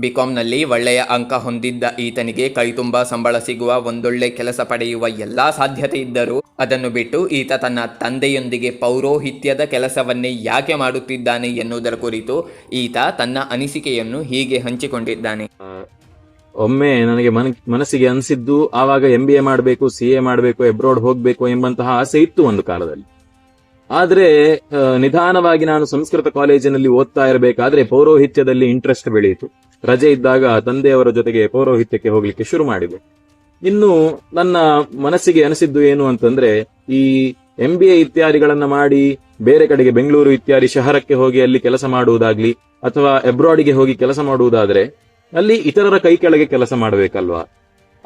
ಬಿಕಾಂನಲ್ಲಿ ಒಳ್ಳೆಯ ಅಂಕ ಹೊಂದಿದ್ದ ಈತನಿಗೆ ಕೈತುಂಬ ಸಂಬಳ ಸಿಗುವ ಒಂದೊಳ್ಳೆ ಕೆಲಸ ಪಡೆಯುವ ಎಲ್ಲಾ ಸಾಧ್ಯತೆ ಇದ್ದರೂ ಅದನ್ನು ಬಿಟ್ಟು ಈತ ತನ್ನ ತಂದೆಯೊಂದಿಗೆ ಪೌರೋಹಿತ್ಯದ ಕೆಲಸವನ್ನೇ ಯಾಕೆ ಮಾಡುತ್ತಿದ್ದಾನೆ ಎನ್ನುವುದರ ಕುರಿತು ಈತ ತನ್ನ ಅನಿಸಿಕೆಯನ್ನು ಹೀಗೆ ಹಂಚಿಕೊಂಡಿದ್ದಾನೆ. ಒಮ್ಮೆ ನನಗೆ ಮನ, ಮನಸ್ಸಿಗೆ ಅನಿಸಿದ್ದು ಆವಾಗ ಎಂ ಬಿ ಎ ಮಾಡಬೇಕು ಸಿ ಎ ಮಾಡಬೇಕು ಎಬ್ರೋಡ್ ಹೋಗಬೇಕು ಎಂಬಂತಹ ಆಸೆ ಇತ್ತು ಒಂದು ಕಾಲದಲ್ಲಿ. ಆದರೆ ನಿಧಾನವಾಗಿ ನಾನು ಸಂಸ್ಕೃತ ಕಾಲೇಜಿನಲ್ಲಿ ಓದ್ತಾ ಇರಬೇಕಾದ್ರೆ ಪೌರೋಹಿತ್ಯದಲ್ಲಿ ಇಂಟ್ರೆಸ್ಟ್ ಬೆಳೆಯಿತು. ರಜೆ ಇದ್ದಾಗ ತಂದೆಯವರ ಜೊತೆಗೆ ಪೌರೋಹಿತ್ಯಕ್ಕೆ ಹೋಗ್ಲಿಕ್ಕೆ ಶುರು ಮಾಡಿದೆ. ಇನ್ನು ನನ್ನ ಮನಸ್ಸಿಗೆ ಅನಿಸಿದ್ದು ಏನು ಅಂತಂದ್ರೆ, ಈ ಎಂ ಬಿ ಎ ಇತ್ಯಾದಿಗಳನ್ನ ಮಾಡಿ ಬೇರೆ ಕಡೆಗೆ ಬೆಂಗಳೂರು ಇತ್ಯಾದಿ ಶಹರಕ್ಕೆ ಹೋಗಿ ಅಲ್ಲಿ ಕೆಲಸ ಮಾಡುವುದಾಗ್ಲಿ ಅಥವಾ ಎಬ್ರಾಡಿಗೆ ಹೋಗಿ ಕೆಲಸ ಮಾಡುವುದಾದ್ರೆ, ಅಲ್ಲಿ ಇತರರ ಕೈ ಕೆಳಗೆ ಕೆಲಸ ಮಾಡಬೇಕಲ್ವಾ?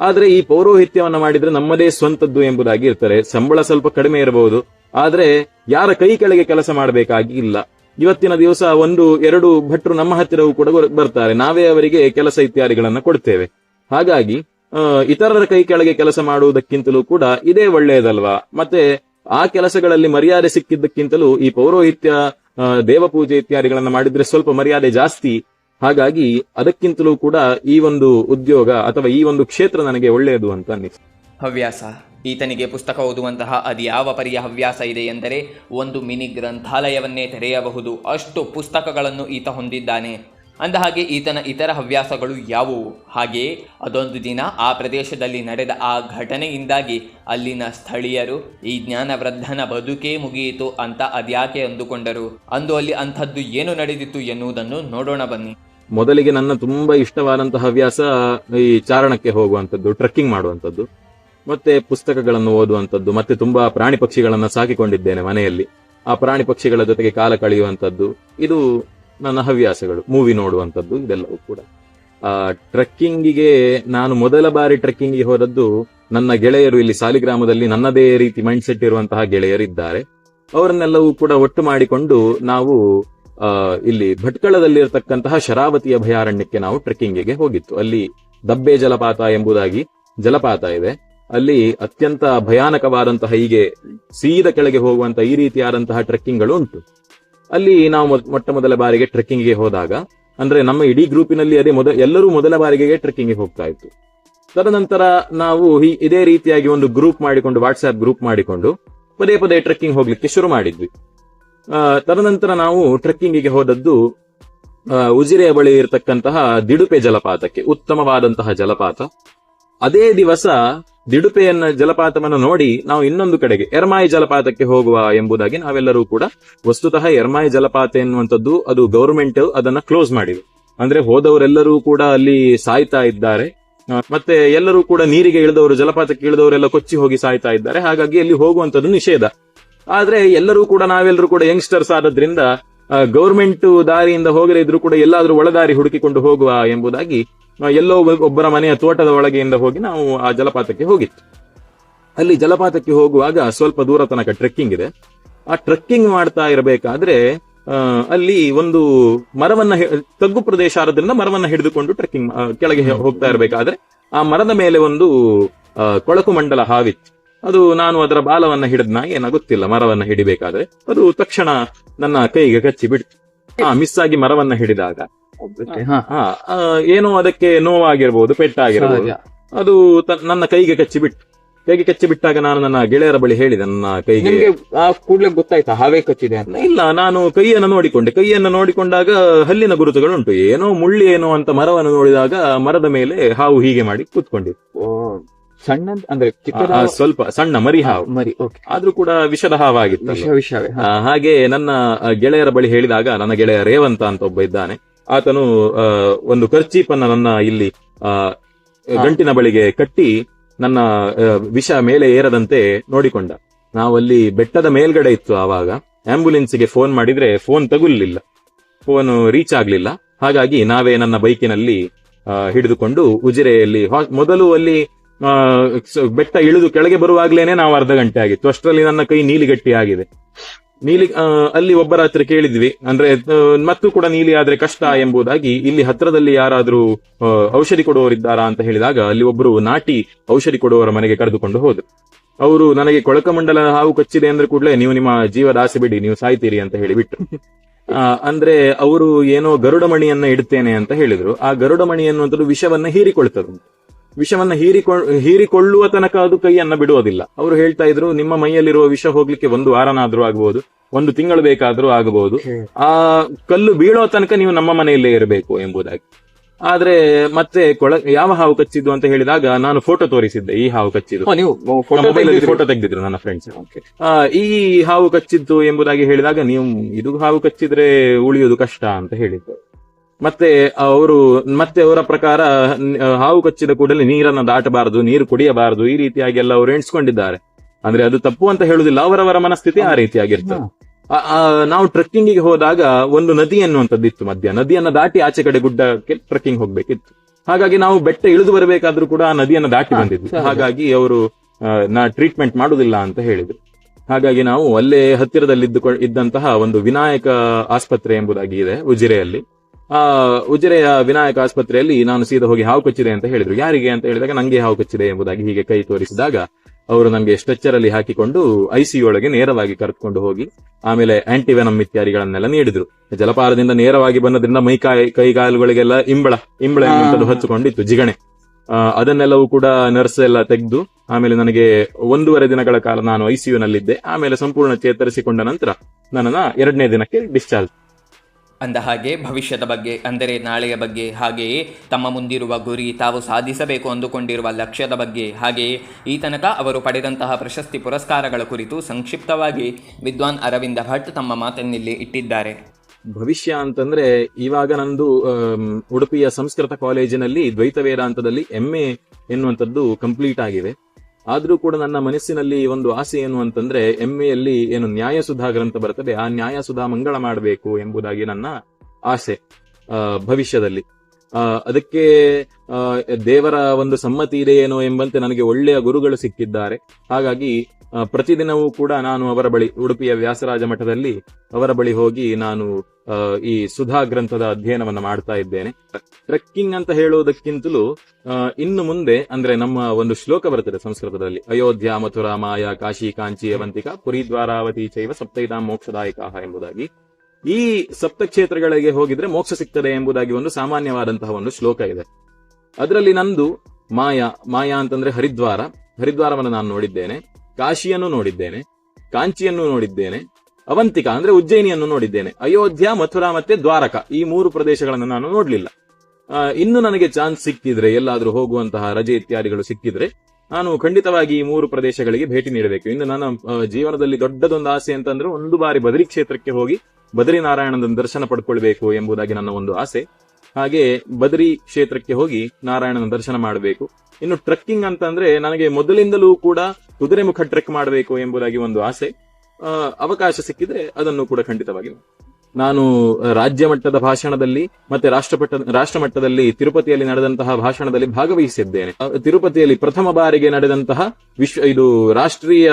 ಆದ್ರೆ ಈ ಪೌರೋಹಿತ್ಯವನ್ನ ಮಾಡಿದ್ರೆ ನಮ್ಮದೇ ಸ್ವಂತದ್ದು ಎಂಬುದಾಗಿ ಇರ್ತಾರೆ. ಸಂಬಳ ಸ್ವಲ್ಪ ಕಡಿಮೆ ಇರಬಹುದು ಆದ್ರೆ ಯಾರ ಕೈ ಕೆಳಗೆ ಕೆಲಸ ಮಾಡಬೇಕಾಗಿ ಇಲ್ಲ. ಇವತ್ತಿನ ದಿವಸ ಒಂದು, ಎರಡು ಭಟ್ರು ನಮ್ಮ ಹತ್ತಿರವೂ ಕೂಡ ಬರ್ತಾರೆ. ನಾವೇ ಅವರಿಗೆ ಕೆಲಸ ಇತ್ಯಾದಿಗಳನ್ನ ಕೊಡ್ತೇವೆ. ಹಾಗಾಗಿ ಇತರರ ಕೈ ಕೆಳಗೆ ಕೆಲಸ ಮಾಡುವುದಕ್ಕಿಂತಲೂ ಕೂಡ ಇದೇ ಒಳ್ಳೆಯದಲ್ವಾ? ಮತ್ತೆ ಆ ಕೆಲಸಗಳಲ್ಲಿ ಮರ್ಯಾದೆ ಸಿಕ್ಕಿದ್ದಕ್ಕಿಂತಲೂ ಈ ಪೌರೋಹಿತ್ಯ ದೇವಪೂಜೆ ಇತ್ಯಾದಿಗಳನ್ನ ಮಾಡಿದ್ರೆ ಸ್ವಲ್ಪ ಮರ್ಯಾದೆ ಜಾಸ್ತಿ. ಹಾಗಾಗಿ ಅದಕ್ಕಿಂತಲೂ ಕೂಡ ಈ ಒಂದು ಉದ್ಯೋಗ ಅಥವಾ ಈ ಒಂದು ಕ್ಷೇತ್ರ ನನಗೆ ಒಳ್ಳೆಯದು ಅಂತ ಅನ್ನಿಸ್ತು ಹವ್ಯಾಸ. ಈತನಿಗೆ ಪುಸ್ತಕ ಓದುವಂತಹ ಅದ್ಯಾವ ಪರಿಯ ಹವ್ಯಾಸ ಇದೆ ಎಂದರೆ ಒಂದು ಮಿನಿ ಗ್ರಂಥಾಲಯವನ್ನೇ ತೆರೆಯಬಹುದು. ಅಷ್ಟು ಪುಸ್ತಕಗಳನ್ನು ಈತ ಹೊಂದಿದ್ದಾನೆ. ಅಂದಹಾಗೆ ಈತನ ಇತರ ಹವ್ಯಾಸಗಳು ಯಾವುವು? ಹಾಗೆಯೇ ಅದೊಂದು ದಿನ ಆ ಪ್ರದೇಶದಲ್ಲಿ ನಡೆದ ಆ ಘಟನೆಯಿಂದಾಗಿ ಅಲ್ಲಿನ ಸ್ಥಳೀಯರು, ಈ ಜ್ಞಾನವೃದ್ಧನ ಬದುಕೇ ಮುಗಿಯಿತು ಅಂತ ಅದ್ಯಾಕೆ ಅಂದುಕೊಂಡರು? ಅಂದು ಅಲ್ಲಿ ಅಂಥದ್ದು ಏನು ನಡೆದಿತ್ತು ಎನ್ನುವುದನ್ನು ನೋಡೋಣ ಬನ್ನಿ. ಮೊದಲಿಗೆ ನನ್ನ ತುಂಬಾ ಇಷ್ಟವಾದಂತಹ ಹವ್ಯಾಸ ಈ ಚಾರಣಕ್ಕೆ ಹೋಗುವಂಥದ್ದು, ಟ್ರೆಕ್ಕಿಂಗ್ ಮಾಡುವಂತದ್ದು ಮತ್ತೆ ಪುಸ್ತಕಗಳನ್ನು ಓದುವಂತದ್ದು ಮತ್ತೆ ತುಂಬಾ ಪ್ರಾಣಿ ಪಕ್ಷಿಗಳನ್ನು ಸಾಕಿಕೊಂಡಿದ್ದೇನೆ ಮನೆಯಲ್ಲಿ. ಆ ಪ್ರಾಣಿ ಪಕ್ಷಿಗಳ ಜೊತೆಗೆ ಕಾಲ ಕಳೆಯುವಂತದ್ದು ಇದು ನನ್ನ ಹವ್ಯಾಸಗಳು ಮೂವಿ ನೋಡುವಂತದ್ದು ಇದೆಲ್ಲವೂ ಕೂಡ. ಆ ಟ್ರೆಕ್ಕಿಂಗಿಗೆ ನಾನು ಮೊದಲ ಬಾರಿ ಟ್ರೆಕ್ಕಿಂಗಿಗೆ ಹೋದದ್ದು, ನನ್ನ ಗೆಳೆಯರು ಇಲ್ಲಿ ಸಾಲಿಗ್ರಾಮದಲ್ಲಿ ನನ್ನದೇ ರೀತಿ ಮೈಂಡ್ ಸೆಟ್ ಇರುವಂತಹ ಗೆಳೆಯರಿದ್ದಾರೆ. ಅವರನ್ನೆಲ್ಲವೂ ಕೂಡ ಒಟ್ಟು ಮಾಡಿಕೊಂಡು ನಾವು ಇಲ್ಲಿ ಭಟ್ಕಳದಲ್ಲಿರತಕ್ಕಂತಹ ಶರಾವತಿಯ ಅಭಯಾರಣ್ಯಕ್ಕೆ ನಾವು ಟ್ರೆಕ್ಕಿಂಗಿಗೆ ಹೋಗಿತ್ತು. ಅಲ್ಲಿ ದಬ್ಬೆ ಜಲಪಾತ ಎಂಬುದಾಗಿ ಜಲಪಾತ ಇದೆ. ಅಲ್ಲಿ ಅತ್ಯಂತ ಭಯಾನಕವಾದಂತಹ ಹೀಗೆ ಸೀದ ಕೆಳಗೆ ಹೋಗುವಂತ ಈ ರೀತಿಯಾದಂತಹ ಟ್ರೆಕ್ಕಿಂಗ್ಗಳು ಉಂಟು. ಅಲ್ಲಿ ನಾವು ಮೊಟ್ಟ ಮೊದಲ ಬಾರಿಗೆ ಟ್ರೆಕ್ಕಿಂಗ್ಗೆ ಹೋದಾಗ, ಅಂದ್ರೆ ನಮ್ಮ ಇಡೀ ಗ್ರೂಪಿನಲ್ಲಿ ಅದೇ ಮೊದ, ಎಲ್ಲರೂ ಮೊದಲ ಬಾರಿಗೆ ಟ್ರೆಕ್ಕಿಂಗ್ಗೆ ಹೋಗ್ತಾ ಇತ್ತು. ತದನಂತರ ನಾವು ಇದೇ ರೀತಿಯಾಗಿ ಒಂದು ಗ್ರೂಪ್ ಮಾಡಿಕೊಂಡು ವಾಟ್ಸ್ಆಪ್ ಗ್ರೂಪ್ ಮಾಡಿಕೊಂಡು ಪದೇ ಪದೇ ಟ್ರೆಕ್ಕಿಂಗ್ ಹೋಗ್ಲಿಕ್ಕೆ ಶುರು ಮಾಡಿದ್ವಿ. ತದನಂತರ ನಾವು ಟ್ರೆಕ್ಕಿಂಗಿಗೆ ಹೋದದ್ದು ಉಜಿರೆಯ ಬಳಿ ಇರತಕ್ಕಂತಹ ದಿಡುಪೆ ಜಲಪಾತಕ್ಕೆ, ಉತ್ತಮವಾದಂತಹ ಜಲಪಾತ. ಅದೇ ದಿವಸ ದಿಡುಪೆಯನ್ನ ಜಲಪಾತವನ್ನು ನೋಡಿ ನಾವು ಇನ್ನೊಂದು ಕಡೆಗೆ ಎರ್ಮಾಯಿ ಜಲಪಾತಕ್ಕೆ ಹೋಗುವ ಎಂಬುದಾಗಿ ನಾವೆಲ್ಲರೂ ಕೂಡ ವಸ್ತುತಃ ಎರ್ಮಾಯಿ ಜಲಪಾತ ಎನ್ನುವಂಥದ್ದು ಅದು ಗೌರ್ಮೆಂಟ್ ಅದನ್ನ ಕ್ಲೋಸ್ ಮಾಡಿದೆ. ಅಂದ್ರೆ ಹೋದವರೆಲ್ಲರೂ ಕೂಡ ಅಲ್ಲಿ ಸಾಯ್ತಾ ಇದ್ದಾರೆ. ಮತ್ತೆ ಎಲ್ಲರೂ ಕೂಡ ನೀರಿಗೆ ಇಳಿದವರು, ಜಲಪಾತಕ್ಕೆ ಇಳಿದವರೆಲ್ಲ ಕೊಚ್ಚಿ ಹೋಗಿ ಸಾಯ್ತಾ ಇದ್ದಾರೆ. ಹಾಗಾಗಿ ಅಲ್ಲಿ ಹೋಗುವಂತದ್ದು ನಿಷೇಧ. ಆದ್ರೆ ಎಲ್ಲರೂ ಕೂಡ ನಾವೆಲ್ಲರೂ ಕೂಡ ಯಂಗ್ಸ್ಟರ್ಸ್ ಆದದ್ರಿಂದ ಗೌರ್ಮೆಂಟ್ ದಾರಿಯಿಂದ ಹೋಗದೆ ಇದ್ರೂ ಕೂಡ ಎಲ್ಲಾದ್ರೂ ಒಳದಾರಿ ಹುಡುಕಿಕೊಂಡು ಹೋಗುವ ಎಂಬುದಾಗಿ ಎಲ್ಲೋ ಒಬ್ಬ- ಒಬ್ಬರ ಮನೆಯ ತೋಟದ ಒಳಗೆಯಿಂದ ಹೋಗಿ ನಾವು ಆ ಜಲಪಾತಕ್ಕೆ ಹೋಗಿತ್ತು. ಅಲ್ಲಿ ಜಲಪಾತಕ್ಕೆ ಹೋಗುವಾಗ ಸ್ವಲ್ಪ ದೂರ ತನಕ ಟ್ರೆಕ್ಕಿಂಗ್ ಇದೆ. ಆ ಟ್ರೆಕ್ಕಿಂಗ್ ಮಾಡ್ತಾ ಇರಬೇಕಾದ್ರೆ ಅಲ್ಲಿ ಒಂದು ಮರವನ್ನ ತಗ್ಗು ಪ್ರದೇಶ ಆದ್ರಿಂದ ಮರವನ್ನ ಹಿಡಿದುಕೊಂಡು ಟ್ರೆಕ್ಕಿಂಗ್ ಕೆಳಗೆ ಹೋಗ್ತಾ ಇರಬೇಕಾದ್ರೆ, ಆ ಮರದ ಮೇಲೆ ಒಂದು ಕೊಳಕು ಮಂಡಲ ಹಾವಿತ್ತು. ಅದು ನಾನು ಅದರ ಬಾಲವನ್ನ ಹಿಡಿದ್ನ ಏನಾಗುತ್ತಿಲ್ಲ ಮರವನ್ನ ಹಿಡಿಬೇಕಾದ್ರೆ. ಅದು ತಕ್ಷಣ ನನ್ನ ಕೈಗೆ ಕಚ್ಚಿ ಬಿಡ್ತು ಹಾ ಮಿಸ್ ಆಗಿ ಮರವನ್ನ ಹಿಡಿದಾಗ. ಹಾ ಹಾ ಏನೋ ಅದಕ್ಕೆ ನೋವಾಗಿರ್ಬೋದು ಪೆಟ್ಟಾಗಿರ್ಬೋದು. ಅದು ನನ್ನ ಕೈಗೆ ಕಚ್ಚಿ ಬಿಟ್ಟು. ಕೈಗೆ ಕಚ್ಚಿ ಬಿಟ್ಟಾಗ ನಾನು ನನ್ನ ಗೆಳೆಯರ ಬಳಿ ಹೇಳಿದೆ ನನ್ನ ಕೈಗೆ. ಕೂಡಲೇ ಗೊತ್ತಾಯ್ತಾ ಹಾವೇ ಕಚ್ಚಿದೆ ಅಂತ? ಇಲ್ಲ ನಾನು ಕೈಯನ್ನು ನೋಡಿಕೊಂಡೆ. ಕೈಯನ್ನು ನೋಡಿಕೊಂಡಾಗ ಹಲ್ಲಿನ ಗುರುತುಗಳುಂಟು. ಏನೋ ಮುಳ್ಳಿ ಏನೋ ಅಂತ ಮರವನ್ನು ನೋಡಿದಾಗ ಮರದ ಮೇಲೆ ಹಾವು ಹೀಗೆ ಮಾಡಿ ಕೂತ್ಕೊಂಡಿತ್ತು. ಸಣ್ಣ ಅಂದ್ರೆ ಸ್ವಲ್ಪ ಸಣ್ಣ ಮರಿ ಹಾವು. ಮರಿ ಓಕೆ ಆದ್ರೂ ಕೂಡ ವಿಷದ ಹಾವಾಗಿತ್ತು ವಿಷ ವಿಷಯವೇ ಹಾ. ಹಾಗೆ ನನ್ನ ಗೆಳೆಯರ ಬಳಿ ಹೇಳಿದಾಗ ನನ್ನ ಗೆಳೆಯ ರೇವಂತ ಅಂತ ಒಬ್ಬ ಇದ್ದಾನೆ. ಆತನು ಒಂದು ಕರ್ಚೀಪನ್ನ ನನ್ನ ಇಲ್ಲಿ ಗಂಟಿನ ಬಳಿಗೆ ಕಟ್ಟಿ ನನ್ನ ವಿಷ ಮೇಲೆ ಏರದಂತೆ ನೋಡಿಕೊಂಡ. ನಾವಲ್ಲಿ ಬೆಟ್ಟದ ಮೇಲ್ಗಡೆ ಇತ್ತು ಆವಾಗ. ಆಂಬ್ಯುಲೆನ್ಸ್ಗೆ ಫೋನ್ ಮಾಡಿದ್ರೆ ಫೋನ್ ತಗುಲಿಲ್ಲ. ಫೋನ್ ರೀಚ್ ಆಗ್ಲಿಲ್ಲ. ಹಾಗಾಗಿ ನಾವೇ ನನ್ನ ಬೈಕಿನಲ್ಲಿ ಹಿಡಿದುಕೊಂಡು ಉಜಿರೆಯಲ್ಲಿ ಮೊದಲು ಅಲ್ಲಿ ಬೆಟ್ಟ ಇಳಿದು ಕೆಳಗೆ ಬರುವಾಗ್ಲೇನೆ ನಾವು ಅರ್ಧ ಗಂಟೆ ಆಗಿತ್ತು. ಅಷ್ಟರಲ್ಲಿ ನನ್ನ ಕೈ ನೀಲಿಗಟ್ಟಿ ಆಗಿದೆ ನೀಲಿ ಅಲ್ಲಿ ಒಬ್ಬರ ಹತ್ರ ಕೇಳಿದ್ವಿ. ಅಂದ್ರೆ ಮತ್ತು ಕೂಡ ನೀಲಿ ಆದ್ರೆ ಕಷ್ಟ ಎಂಬುದಾಗಿ ಇಲ್ಲಿ ಹತ್ರದಲ್ಲಿ ಯಾರಾದ್ರೂ ಔಷಧಿ ಕೊಡುವವರಿದ್ದಾರಾ ಅಂತ ಹೇಳಿದಾಗ ಅಲ್ಲಿ ಒಬ್ಬರು ನಾಟಿ ಔಷಧಿ ಕೊಡುವವರ ಮನೆಗೆ ಕರೆದುಕೊಂಡು ಹೋದ್ರು. ಅವರು ನನಗೆ ಕೊಳಕಮಂಡಲ ಹಾವು ಕಚ್ಚಿದೆ ಅಂದ್ರೆ ಕೂಡಲೇ ನೀವು ನಿಮ್ಮ ಜೀವದ ಆಸೆ ಬಿಡಿ ನೀವು ಸಾಯ್ತೀರಿ ಅಂತ ಹೇಳಿ ಬಿಟ್ರು. ಆ, ಅಂದ್ರೆ ಅವರು ಏನೋ ಗರುಡಮಣಿಯನ್ನ ಇಡ್ತೇನೆ ಅಂತ ಹೇಳಿದ್ರು. ಆ ಗರುಡಮಣಿ ಅನ್ನುವಂಥದ್ದು ವಿಷವನ್ನ ಹೀರಿಕೊಳ್ತದೆ ವಿಷವನ್ನ ಹೀರಿಕೊ ಹೀರಿಕೊಳ್ಳುವ ತನಕ ಅದು ಕೈಯನ್ನ ಬಿಡುವುದಿಲ್ಲ. ಅವರು ಹೇಳ್ತಾ ಇದ್ರು ನಿಮ್ಮ ಮೈಯಲ್ಲಿರುವ ವಿಷ ಹೋಗ್ಲಿಕ್ಕೆ ಒಂದು ವಾರನಾದ್ರೂ ಆಗಬಹುದು ಒಂದು ತಿಂಗಳು ಬೇಕಾದ್ರೂ ಆಗಬಹುದು ಆ ಕಲ್ಲು ಬೀಳೋ ತನಕ ನೀವು ನಮ್ಮ ಮನೆಯಲ್ಲೇ ಇರಬೇಕು ಎಂಬುದಾಗಿ. ಆದ್ರೆ ಮತ್ತೆ ಕೊಳ ಯಾವ ಹಾವು ಕಚ್ಚಿದ್ದು ಅಂತ ಹೇಳಿದಾಗ ನಾನು ಫೋಟೋ ತೋರಿಸಿದ್ದೆ ಈ ಹಾವು ಕಚ್ಚಿದ್ದು. ನೀವು ಫೋಟೋ ತೆಗೆದಿದ್ರು ನನ್ನ ಫ್ರೆಂಡ್ಸ್ ಈ ಹಾವು ಕಚ್ಚಿದ್ದು ಎಂಬುದಾಗಿ ಹೇಳಿದಾಗ ನೀವು ಇದು ಹಾವು ಕಚ್ಚಿದ್ರೆ ಉಳಿಯೋದು ಕಷ್ಟ ಅಂತ ಹೇಳಿದ್ರು. ಮತ್ತೆ ಅವರು ಮತ್ತೆ ಅವರ ಪ್ರಕಾರ ಹಾವು ಕಚ್ಚಿದ ಕೂಡಲೇ ನೀರನ್ನ ದಾಟಬಾರದು ನೀರು ಕುಡಿಯಬಾರದು ಈ ರೀತಿಯಾಗಿ ಎಲ್ಲ ಅವರು ಎಣಿಸ್ಕೊಂಡಿದ್ದಾರೆ. ಅಂದ್ರೆ ಅದು ತಪ್ಪು ಅಂತ ಹೇಳುದಿಲ್ಲ ಅವರವರ ಮನಸ್ಥಿತಿ ಆ ರೀತಿಯಾಗಿರ್ತದೆ. ನಾವು ಟ್ರೆಕ್ಕಿಂಗ್ಗೆ ಹೋದಾಗ ಒಂದು ನದಿ ಅನ್ನುವಂಥದ್ದು ಇತ್ತು ಮಧ್ಯ. ನದಿಯನ್ನ ದಾಟಿ ಆಚೆ ಕಡೆ ಗುಡ್ಡಕ್ಕೆ ಟ್ರೆಕ್ಕಿಂಗ್ ಹೋಗ್ಬೇಕಿತ್ತು. ಹಾಗಾಗಿ ನಾವು ಬೆಟ್ಟ ಇಳಿದು ಬರಬೇಕಾದ್ರೂ ಕೂಡ ಆ ನದಿಯನ್ನ ದಾಟಿ ಬಂದಿದ್ವಿ. ಹಾಗಾಗಿ ಅವರು ನಾ ಟ್ರೀಟ್ಮೆಂಟ್ ಮಾಡುದಿಲ್ಲ ಅಂತ ಹೇಳಿದ್ರು. ಹಾಗಾಗಿ ನಾವು ಅಲ್ಲೇ ಹತ್ತಿರದಲ್ಲಿ ಇದ್ದಂತಹ ಒಂದು ವಿನಾಯಕ ಆಸ್ಪತ್ರೆ ಎಂಬುದಾಗಿ ಇದೆ ಉಜಿರೆಯಲ್ಲಿ. ಆ ಉಜಿರೆಯ ವಿನಾಯಕ ಆಸ್ಪತ್ರೆಯಲ್ಲಿ ನಾನು ಸೀದಾ ಹೋಗಿ ಹಾವು ಕಚ್ಚಿದೆ ಅಂತ ಹೇಳಿದ್ರು. ಯಾರಿಗೆ ಅಂತ ಹೇಳಿದಾಗ ನಂಗೆ ಹಾವು ಕಚ್ಚಿದೆ ಎಂಬುದಾಗಿ ಹೀಗೆ ಕೈ ತೋರಿಸಿದಾಗ ಅವರು ನಮಗೆ ಸ್ಟ್ರೆಚರ್ ಅಲ್ಲಿ ಹಾಕಿಕೊಂಡು ಐಸಿಯು ಒಳಗೆ ನೇರವಾಗಿ ಕರೆದುಕೊಂಡು ಹೋಗಿ ಆಮೇಲೆ ಆಂಟಿವೆನಮ್ ಇತ್ಯಾದಿಗಳನ್ನೆಲ್ಲ ನೀಡಿದ್ರು. ಜಲಪಾರದಿಂದ ನೇರವಾಗಿ ಬಂದದ್ರಿಂದ ಮೈ ಕೈ ಕೈಗಾಲುಗಳಿಗೆಲ್ಲ ಇಂಬಳ ಇಂಬಳ ಹಚ್ಚಿಕೊಂಡಿತ್ತು ಜಿಗಣೆ. ಅದನ್ನೆಲ್ಲವೂ ಕೂಡ ನರ್ಸ್ ಎಲ್ಲ ತೆಗೆದು ಆಮೇಲೆ ನನಗೆ ಒಂದೂವರೆ ದಿನಗಳ ಕಾಲ ನಾನು ಐಸಿಯು ನಲ್ಲಿದ್ದೆ ಆಮೇಲೆ ಸಂಪೂರ್ಣ ಚೇತರಿಸಿಕೊಂಡ ನಂತರ ನನ್ನನ್ನ ಎರಡನೇ ದಿನಕ್ಕೆ ಡಿಸ್ಚಾರ್ಜ್ ಅಂದ ಹಾಗೆ ಭವಿಷ್ಯದ ಬಗ್ಗೆ, ಅಂದರೆ ನಾಳೆಯ ಬಗ್ಗೆ, ಹಾಗೆಯೇ ತಮ್ಮ ಮುಂದಿರುವ ಗುರಿ ತಾವು ಸಾಧಿಸಬೇಕು ಅಂದುಕೊಂಡಿರುವ ಲಕ್ಷ್ಯದ ಬಗ್ಗೆ, ಹಾಗೆಯೇ ಈ ತನಕ ಅವರು ಪಡೆದಂತಹ ಪ್ರಶಸ್ತಿ ಪುರಸ್ಕಾರಗಳ ಕುರಿತು ಸಂಕ್ಷಿಪ್ತವಾಗಿ ವಿದ್ವಾನ್ ಅರವಿಂದ ಭಟ್ ತಮ್ಮ ಮಾತನ್ನಿಲ್ಲಿ ಇಟ್ಟಿದ್ದಾರೆ. ಭವಿಷ್ಯ ಅಂತಂದ್ರೆ ಇವಾಗ ನಂದು ಉಡುಪಿಯ ಸಂಸ್ಕೃತ ಕಾಲೇಜಿನಲ್ಲಿ ದ್ವೈತ ವೇದಾಂತದಲ್ಲಿ ಎಂ ಎನ್ನುವಂಥದ್ದು ಕಂಪ್ಲೀಟ್ ಆಗಿದೆ. ಆದ್ರೂ ಕೂಡ ನನ್ನ ಮನಸ್ಸಿನಲ್ಲಿ ಒಂದು ಆಸೆ ಏನು ಅಂತಂದ್ರೆ ಎಂ ಎಲ್ಲಿ ಏನು ನ್ಯಾಯಸುಧಾ ಗ್ರಂಥ ಬರ್ತದೆ, ಆ ನ್ಯಾಯಸುಧಾ ಮಂಗಳ ಮಾಡಬೇಕು ಎಂಬುದಾಗಿ ನನ್ನ ಆಸೆ ಭವಿಷ್ಯದಲ್ಲಿ. ಅದಕ್ಕೆ ದೇವರ ಒಂದು ಸಮ್ಮತಿ ಇದೆಯೇನೋ ಎಂಬಂತೆ ನನಗೆ ಒಳ್ಳೆಯ ಗುರುಗಳು ಸಿಕ್ಕಿದ್ದಾರೆ. ಹಾಗಾಗಿ ಪ್ರತಿದಿನವೂ ಕೂಡ ನಾನು ಅವರ ಬಳಿ, ಉಡುಪಿಯ ವ್ಯಾಸರಾಜ ಮಠದಲ್ಲಿ ಅವರ ಬಳಿ ಹೋಗಿ ನಾನು ಈ ಸುಧಾ ಗ್ರಂಥದ ಅಧ್ಯಯನವನ್ನು ಮಾಡ್ತಾ ಇದ್ದೇನೆ. ಟ್ರೆಕ್ಕಿಂಗ್ ಅಂತ ಹೇಳುವುದಕ್ಕಿಂತಲೂ ಇನ್ನು ಮುಂದೆ, ಅಂದ್ರೆ ನಮ್ಮ ಒಂದು ಶ್ಲೋಕ ಬರುತ್ತದೆ ಸಂಸ್ಕೃತದಲ್ಲಿ. ಅಯೋಧ್ಯ, ಮಥುರಾ, ಮಾಯಾ, ಕಾಶಿ, ಕಾಂಚಿ, ಅವಂತಿಕ, ಪುರಿ ದ್ವಾರಾವತಿ ಚೈವ ಸಪ್ತೈತಾಂ ಮೋಕ್ಷದಾಯಕ ಎಂಬುದಾಗಿ. ಈ ಸಪ್ತ ಕ್ಷೇತ್ರಗಳಿಗೆ ಹೋಗಿದ್ರೆ ಮೋಕ್ಷ ಸಿಗ್ತದೆ ಎಂಬುದಾಗಿ ಒಂದು ಸಾಮಾನ್ಯವಾದಂತಹ ಒಂದು ಶ್ಲೋಕ ಇದೆ. ಅದರಲ್ಲಿ ನಂದು ಮಾಯಾ ಮಾಯಾ ಅಂತಂದ್ರೆ ಹರಿದ್ವಾರ. ಹರಿದ್ವಾರವನ್ನು ನಾನು ನೋಡಿದ್ದೇನೆ. ಕಾಶಿಯನ್ನು ನೋಡಿದ್ದೇನೆ. ಕಾಂಚಿಯನ್ನು ನೋಡಿದ್ದೇನೆ. ಅವಂತಿಕ ಅಂದ್ರೆ ಉಜ್ಜಯಿನಿಯನ್ನು ನೋಡಿದ್ದೇನೆ. ಅಯೋಧ್ಯ, ಮಥುರಾ ಮತ್ತೆ ದ್ವಾರಕ ಈ ಮೂರು ಪ್ರದೇಶಗಳನ್ನು ನಾನು ನೋಡ್ಲಿಲ್ಲ. ಇನ್ನು ನನಗೆ ಚಾನ್ಸ್ ಸಿಕ್ಕಿದ್ರೆ, ಎಲ್ಲಾದ್ರೂ ಹೋಗುವಂತಹ ರಜೆ ಇತ್ಯಾದಿಗಳು ಸಿಕ್ಕಿದ್ರೆ ನಾನು ಖಂಡಿತವಾಗಿ ಈ ಮೂರು ಪ್ರದೇಶಗಳಿಗೆ ಭೇಟಿ ನೀಡಬೇಕು. ಇನ್ನು ನನ್ನ ಜೀವನದಲ್ಲಿ ದೊಡ್ಡದೊಂದು ಆಸೆ ಅಂತಂದ್ರೆ ಒಂದು ಬಾರಿ ಬದರಿ ಕ್ಷೇತ್ರಕ್ಕೆ ಹೋಗಿ ಬದರಿ ನಾರಾಯಣನ ದರ್ಶನ ಪಡ್ಕೊಳ್ಬೇಕು ಎಂಬುದಾಗಿ ನನ್ನ ಒಂದು ಆಸೆ. ಹಾಗೆ ಬದರಿ ಕ್ಷೇತ್ರಕ್ಕೆ ಹೋಗಿ ನಾರಾಯಣನ ದರ್ಶನ ಮಾಡಬೇಕು. ಇನ್ನು ಟ್ರೆಕ್ಕಿಂಗ್ ಅಂತಂದ್ರೆ ನನಗೆ ಮೊದಲಿಂದಲೂ ಕೂಡ ಕುದುರೆಮುಖ ಟ್ರೆಕ್ ಮಾಡಬೇಕು ಎಂಬುದಾಗಿ ಒಂದು ಆಸೆ. ಅವಕಾಶ ಸಿಕ್ಕಿದ್ರೆ ಅದನ್ನು ಕೂಡ ಖಂಡಿತವಾಗಿ ನಾನು ರಾಜ್ಯ ಮಟ್ಟದ ಭಾಷಣದಲ್ಲಿ ಮತ್ತೆ ರಾಷ್ಟ್ರಪಟ್ಟ ರಾಷ್ಟ್ರ ಮಟ್ಟದಲ್ಲಿ ತಿರುಪತಿಯಲ್ಲಿ ನಡೆದಂತಹ ಭಾಷಣದಲ್ಲಿ ಭಾಗವಹಿಸಿದ್ದೇನೆ. ತಿರುಪತಿಯಲ್ಲಿ ಪ್ರಥಮ ಬಾರಿಗೆ ನಡೆದಂತಹ ವಿಶ್ವ, ಇದು ರಾಷ್ಟ್ರೀಯ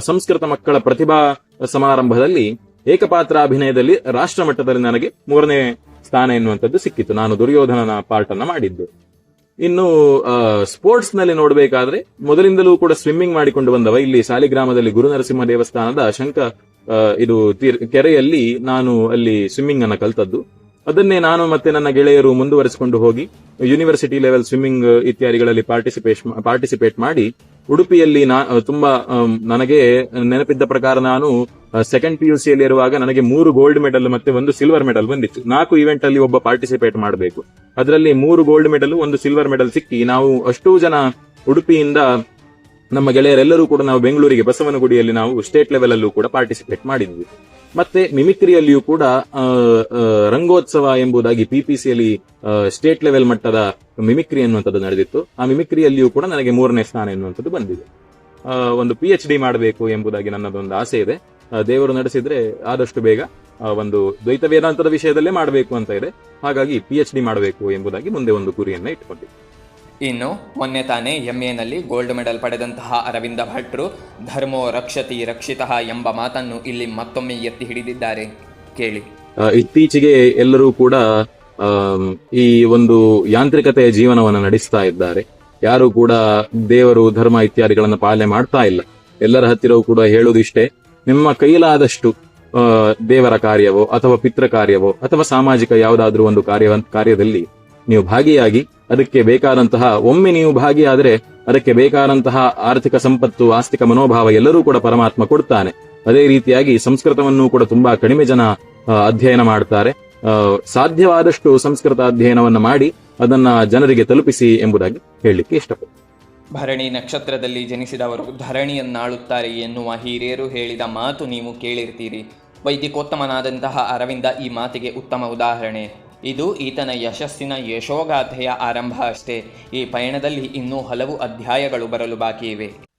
ಸಂಸ್ಕೃತ ಮಕ್ಕಳ ಪ್ರತಿಭಾ ಸಮಾರಂಭದಲ್ಲಿ ಏಕಪಾತ್ರ ಅಭಿನಯದಲ್ಲಿ ರಾಷ್ಟ್ರ ಮಟ್ಟದಲ್ಲಿ ನನಗೆ ಮೂರನೇ ಸ್ಥಾನ ಎನ್ನುವಂಥದ್ದು ಸಿಕ್ಕಿತ್ತು ನಾನು ದುರ್ಯೋಧನನ ಅನ್ನ ಮಾಡಿದ್ದು. ಇನ್ನು ಸ್ಪೋರ್ಟ್ಸ್ನಲ್ಲಿ ನೋಡಬೇಕಾದ್ರೆ ಮೊದಲಿಂದಲೂ ಕೂಡ ಸ್ವಿಮ್ಮಿಂಗ್ ಮಾಡಿಕೊಂಡು ಬಂದವ. ಇಲ್ಲಿ ಸಾಲಿಗ್ರಾಮದಲ್ಲಿ ಗುರುನರಸಿಂಹ ದೇವಸ್ಥಾನದ ಶಂಕ ಇದು ಕೆರೆಯಲ್ಲಿ ನಾನು ಅಲ್ಲಿ ಸ್ವಿಮ್ಮಿಂಗ್ ಅನ್ನ ಕಲ್ತದ್ದು. ಅದನ್ನೇ ನಾನು ಮತ್ತೆ ನನ್ನ ಗೆಳೆಯರು ಮುಂದುವರಿಸಿಕೊಂಡು ಹೋಗಿ ಯೂನಿವರ್ಸಿಟಿ ಲೆವೆಲ್ ಸ್ವಿಮ್ಮಿಂಗ್ ಇತ್ಯಾದಿಗಳಲ್ಲಿ ಪಾರ್ಟಿಸಿಪೇಟ್ ಪಾರ್ಟಿಸಿಪೇಟ್ ಮಾಡಿ ಉಡುಪಿಯಲ್ಲಿ ನಾ, ತುಂಬಾ ನನಗೆ ನೆನಪಿದ್ದ ಪ್ರಕಾರ ನಾನು ಸೆಕೆಂಡ್ ಪಿ ಯು ಸಿಯಲ್ಲಿ ಇರುವಾಗ ನನಗೆ ಮೂರು ಗೋಲ್ಡ್ ಮೆಡಲ್ ಮತ್ತೆ ಒಂದು ಸಿಲ್ವರ್ ಮೆಡಲ್ ಬಂದಿತ್ತು. ನಾಲ್ಕು ಇವೆಂಟ್ ಅಲ್ಲಿ ಒಬ್ಬ ಪಾರ್ಟಿಸಿಪೇಟ್ ಮಾಡಬೇಕು. ಅದರಲ್ಲಿ ಮೂರು ಗೋಲ್ಡ್ ಮೆಡಲ್ ಒಂದು ಸಿಲ್ವರ್ ಮೆಡಲ್ ಸಿಕ್ಕಿ ನಾವು ಅಷ್ಟೂ ಜನ ಉಡುಪಿಯಿಂದ ನಮ್ಮ ಗೆಳೆಯರೆಲ್ಲರೂ ಕೂಡ ನಾವು ಬೆಂಗಳೂರಿಗೆ ಬಸವನಗುಡಿಯಲ್ಲಿ ನಾವು ಸ್ಟೇಟ್ ಲೆವೆಲ್ ಅಲ್ಲೂ ಕೂಡ ಪಾರ್ಟಿಸಿಪೇಟ್ ಮಾಡಿದ್ವಿ. ಮತ್ತೆ ಮಿಮಿಕ್ರಿಯಲ್ಲಿಯೂ ಕೂಡ ರಂಗೋತ್ಸವ ಎಂಬುದಾಗಿ ಪಿ ಪಿ ಸಿಯಲ್ಲಿ ಸ್ಟೇಟ್ ಲೆವೆಲ್ ಮಟ್ಟದ ಮಿಮಿಕ್ರಿ ಅನ್ನುವಂಥದ್ದು ನಡೆದಿತ್ತು. ಆ ಮಿಮಿಕ್ರಿಯಲ್ಲಿಯೂ ಕೂಡ ನನಗೆ ಮೂರನೇ ಸ್ಥಾನ ಎನ್ನುವಂಥದ್ದು ಬಂದಿದೆ. ಒಂದು ಪಿ ಎಚ್ ಡಿ ಮಾಡಬೇಕು ಎಂಬುದಾಗಿ ನನ್ನದೊಂದು ಆಸೆ ಇದೆ. ದೇವರು ನಡೆಸಿದ್ರೆ ಆದಷ್ಟು ಬೇಗ ಒಂದು ದ್ವೈತ ವೇದಾಂತದ ವಿಷಯದಲ್ಲೇ ಮಾಡಬೇಕು ಅಂತ ಇದೆ. ಹಾಗಾಗಿ ಪಿ ಡಿ ಮಾಡಬೇಕು ಎಂಬುದಾಗಿ ಮುಂದೆ ಒಂದು ಗುರಿಯನ್ನು ಇಟ್ಕೊಂಡಿದ್ದೆ ಇನ್ನು ಮೊನ್ನೆ ತಾನೇ ಎಂ ಎನಲ್ಲಿ ಗೋಲ್ಡ್ ಮೆಡಲ್ ಪಡೆದಂತಹ ಅರವಿಂದ ಭಟ್ರು, ಧರ್ಮೋ ರಕ್ಷತಿ ರಕ್ಷಿತಃ ಎಂಬ ಮಾತನ್ನು ಇಲ್ಲಿ ಮತ್ತೊಮ್ಮೆ ಎತ್ತಿ ಹಿಡಿದಿದ್ದಾರೆ. ಕೇಳಿ. ಇತ್ತೀಚೆಗೆ ಎಲ್ಲರೂ ಕೂಡ ಈ ಒಂದು ಯಾಂತ್ರಿಕತೆಯ ಜೀವನವನ್ನು ನಡೆಸ್ತಾ ಇದ್ದಾರೆ. ಯಾರು ಕೂಡ ದೇವರು, ಧರ್ಮ ಇತ್ಯಾದಿಗಳನ್ನು ಪಾಲನೆ ಮಾಡ್ತಾ ಇಲ್ಲ. ಎಲ್ಲರ ಹತ್ತಿರವೂ ಕೂಡ ಹೇಳುವುದಿಷ್ಟೇ, ನಿಮ್ಮ ಕೈಲಾದಷ್ಟು ದೇವರ ಕಾರ್ಯವೋ ಅಥವಾ ಪಿತೃ ಕಾರ್ಯವೋ ಅಥವಾ ಸಾಮಾಜಿಕ ಯಾವುದಾದ್ರೂ ಒಂದು ಕಾರ್ಯ ಕಾರ್ಯದಲ್ಲಿ ನೀವು ಭಾಗಿಯಾಗಿ ಅದಕ್ಕೆ ಬೇಕಾದಂತಹ, ಒಮ್ಮೆ ನೀವು ಭಾಗಿಯಾದರೆ ಅದಕ್ಕೆ ಬೇಕಾದಂತಹ ಆರ್ಥಿಕ ಸಂಪತ್ತು, ಆಸ್ತಿಕ ಮನೋಭಾವ ಎಲ್ಲರೂ ಕೂಡ ಪರಮಾತ್ಮ ಕೊಡ್ತಾನೆ. ಅದೇ ರೀತಿಯಾಗಿ ಸಂಸ್ಕೃತವನ್ನು ಕೂಡ ತುಂಬಾ ಕಡಿಮೆ ಜನ ಅಧ್ಯಯನ ಮಾಡ್ತಾರೆ. ಸಾಧ್ಯವಾದಷ್ಟು ಸಂಸ್ಕೃತ ಅಧ್ಯಯನವನ್ನ ಮಾಡಿ ಅದನ್ನ ಜನರಿಗೆ ತಲುಪಿಸಿ ಎಂಬುದಾಗಿ ಹೇಳಲಿಕ್ಕೆ ಇಷ್ಟಪಡ್ತೀನಿ. ಭರಣಿ ನಕ್ಷತ್ರದಲ್ಲಿ ಜನಿಸಿದವರು ಧರಣಿಯನ್ನಾಳುತ್ತಾರೆ ಎನ್ನುವ ಹಿರಿಯರು ಹೇಳಿದ ಮಾತು ನೀವು ಕೇಳಿರ್ತೀರಿ. ವೈದಿಕೋತ್ತಮನಾದಂತಹ ಅರವಿಂದ ಈ ಮಾತಿಗೆ ಉತ್ತಮ ಉದಾಹರಣೆ. ಇದು ಈತನ ಯಶಸ್ಸಿನ ಯಶೋಗಾಥೆಯ ಆರಂಭ ಅಷ್ಟೇ. ಈ ಪಯಣದಲ್ಲಿ ಇನ್ನೂ ಹಲವು ಅಧ್ಯಾಯಗಳು ಬರಲು ಬಾಕಿ ಇವೆ.